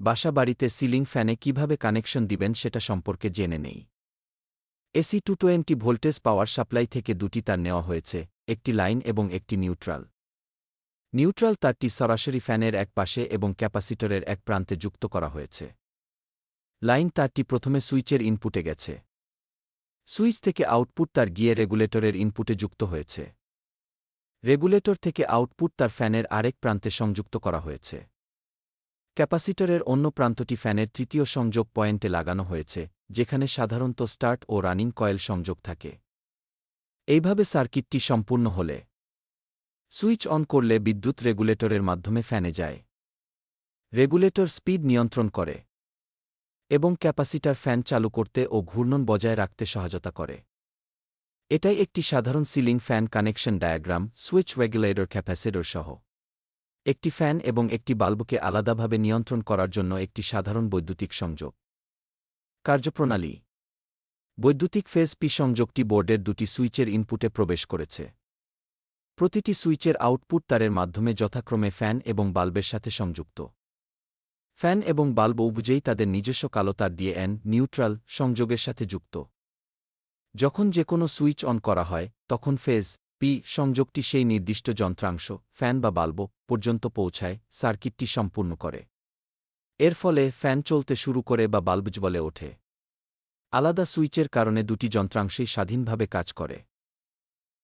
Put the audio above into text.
বাসা বাড়িতে সিলিং ফ্যানে কীভাবে কানেকশন দিবেন সেটা সম্পর্কে জেনে নেই। AC two twenty voltage power supply থেকে দুটি তার নেওয়া হয়েছে, একটি লাইন এবং একটি নিউট্রাল। নিউট্রাল তারটি সরাসরি ফ্যানের এক পাশে এবং ক্যাপাসিটরের এক প্রান্তে যুক্ত করা হয়েছে। লাইন তারটি প্রথমে সুইচের ইনপুটে গেছে। সুইচ থেকে আউটপুট তার গিয়ে রেগুলেটরের ইনপুটে যুক্ত হয়েছে। রেগুলেটর থেকে আউটপুট তার ফ্যানের আরেক প্রান্তে সংযুক্ত করা হয়েছে। ক্যাপাসিটরের অন্য প্রান্তটি ফ্যানের তৃতীয় সংযোগ পয়েন্টে লাগানো হয়েছে, যেখানে সাধারণত স্টার্ট ও রানিং কয়েল সংযোগ থাকে। এইভাবে সার্কিটটি সম্পূর্ণ হলে সুইচ অন করলে বিদ্যুৎ রেগুলেটরের মাধ্যমে ফ্যানে যায়। রেগুলেটর স্পিড নিয়ন্ত্রণ করে এবং ক্যাপাসিটার ফ্যান চালু করতে ও ঘূর্ণন বজায় রাখতে সহায়তা করে। এটাই একটি সাধারণ ceiling fan connection diagram, switch regulator capacitor সহ একটি ফ্যান এবং একটি বাল্বকে আলাদাভাবে নিয়ন্ত্রণ করার জন্য একটি সাধারণ বৈদ্যুতিক সংযোগ। কার্যপ্রণালী। বৈদ্যুতিক ফেজ পি সংযোগটি বোর্ডের দুটি সুইচের ইনপুটে প্রবেশ করেছে। প্রতিটি সুইচের আউটপুট তারের মাধ্যমে যথাক্রমে ফ্যান এবং বাল্বের সাথে সংযুক্ত। ফ্যান এবং বাল্ব উভুজেই তাদের নিজস্ব কালো তার দিয়ে অ্যান নিউট্রাল সংযোগের সাথে যুক্ত। যখন যে কোনো সুইচ অন করা হয়, তখন ফেজ পি সংযোগটি সেই নির্দিষ্ট যন্ত্রাংশ, ফ্যান বা বাল্ব, পর্যন্ত পৌঁছায়, সার্কিটটি সম্পূর্ণ করে। এর ফলে ফ্যান চলতে শুরু করে বা বাল্বজ বলে ওঠে। আলাদা সুইচের কারণে দুটি যন্ত্রাংশই স্বাধীনভাবে কাজ করে।